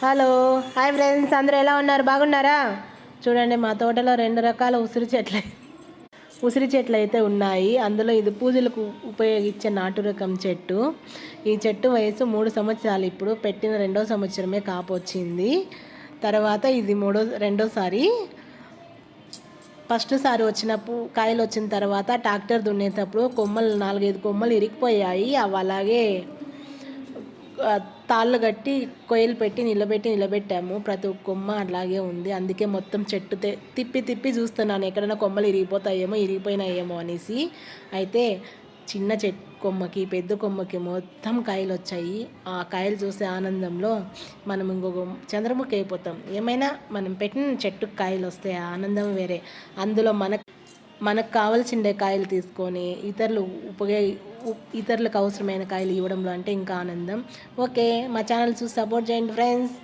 Hello. Hi friends అందరూ ఎలా ఉన్నారు? బాగున్నారా? చూడండి మా తోటలో రెండు రకాల ఉసిరి చెట్లు ఉసిరి చెట్లు అయితే ఉన్నాయి. అందులో ఇది పూజలకు ఉపయోగించే నాటు రకం చెట్టు. ఈ చెట్టు వయసు మూడు సంవత్సరాలు. ఇప్పుడు పెట్టిన రెండో సంవత్సరమే కాపొచ్చింది తర్వాత ఇది మూడో రెండోసారి ఫస్ట్ సారి వచ్చినప్పుడు కాయలు వచ్చిన తర్వాత ట్రాక్టర్ దున్నేటప్పుడు కొమ్మలు నాలుగైదు కొమ్మలు ఇరిగిపోయాయి అవి అలాగే తాళ్ళు కట్టి కొయ్యలు పెట్టి నిలబెట్టి నిలబెట్టాము. ప్రతి ఒక్క కొమ్మ అలాగే ఉంది. అందుకే మొత్తం చెట్టు తిప్పి తిప్పి చూస్తున్నాను. ఎక్కడైనా కొమ్మలు ఇరిగిపోతాయేమో ఇరిగిపోయినాయేమో అనేసి. అయితే చిన్న చెట్టు కొమ్మకి పెద్ద కొమ్మకి మొత్తం కాయలు వచ్చాయి. ఆ కాయలు చూసే ఆనందంలో మనం ఇంకొక చంద్రముఖి అయిపోతాం. ఏమైనా మనం పెట్టిన చెట్టుకు కాయలు వస్తే ఆ ఆనందం వేరే. అందులో మన మనకు కావాల్సిండే కాయలు తీసుకొని ఇతరులు ఉపయోగ ఇతరులకు అవసరమైన కాయలు ఇవ్వడంలో అంటే ఇంకా ఆనందం. ఓకే మా ఛానల్ చూసి సపోర్ట్ చేయండి ఫ్రెండ్స్.